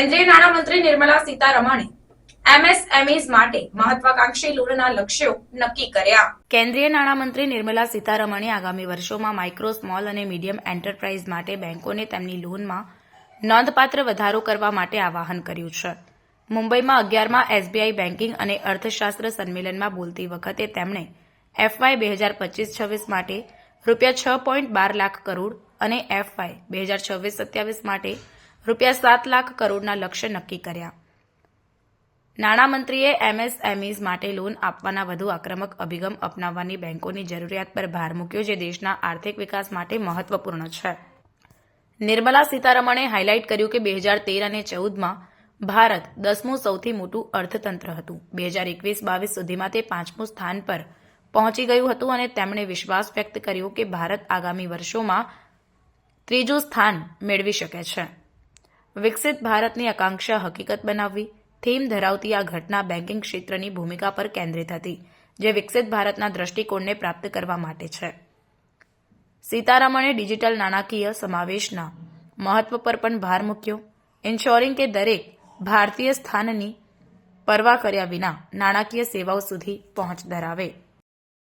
કેન્દ્રીય નાણામંત્રી નિર્મલા સીતારમણે એમએસએમઈઝ માટે મહત્વાકાંક્ષી લોનના લક્ષ્યો નક્કી કર્યા. કેન્દ્રીય નાણામંત્રી નિર્મલા સીતારમણે આગામી વર્ષોમાં માઇક્રો સ્મોલ અને મીડિયમ એન્ટરપ્રાઇઝ માટે બેન્કોને તેમની લોનમાં નોંધપાત્ર વધારો કરવા માટે આવાહન કર્યું છે. મુંબઈમાં અગિયારમાં એસબીઆઈ બેન્કિંગ અને અર્થશાસ્ત્ર સંમેલનમાં બોલતી વખતે તેમણે એફવાય બે હજાર પચીસ છવ્વીસ માટે રૂપિયા છ પોઈન્ટ બાર લાખ કરોડ અને એફવાય બે હજાર છવ્વીસ સત્યાવીસ માટે રૂપિયા સાત લાખ કરોડના લક્ષ્ય નક્કી કર્યા. નાણામંત્રીએ એમએસએમઈઝ માટે લોન આપવાના વધુ આક્રમક અભિગમ અપનાવવાની બેન્કોની જરૂરિયાત પર ભાર મૂક્યો જે દેશના આર્થિક વિકાસ માટે મહત્વપૂર્ણ છે. નિર્મલા સીતારમણે હાઇલાઇટ કર્યું કે બે હજાર તેર અને ચૌદમાં ભારત દસમું સૌથી મોટું અર્થતંત્ર હતું. બે હજાર એકવીસ બાવીસ સુધીમાં તે પાંચમું સ્થાન પર પહોંચી ગયું હતું અને તેમણે વિશ્વાસ વ્યક્ત કર્યો કે ભારત આગામી વર્ષોમાં ત્રીજું સ્થાન મેળવી શકે છે. વિકસિત ભારતની આકાંક્ષા હકીકત બનાવવી. થીમ ધરાવતી આ ઘટના બેન્કિંગ ક્ષેત્રની ભૂમિકા પર કેન્દ્રિત હતી, જે વિકસિત ભારતના દ્રષ્ટિકોણને પ્રાપ્ત કરવા માટે છે. સીતારામણે ડિજિટલ નાણાકીય સમાવેશના મહત્વ પર પણ ભાર મૂક્યો ઇન્શ્યોરિંગ કે દરેક ભારતીય સ્થાનની પરવા કર્યા વિના નાણાકીય સેવાઓ સુધી પહોંચ ધરાવે.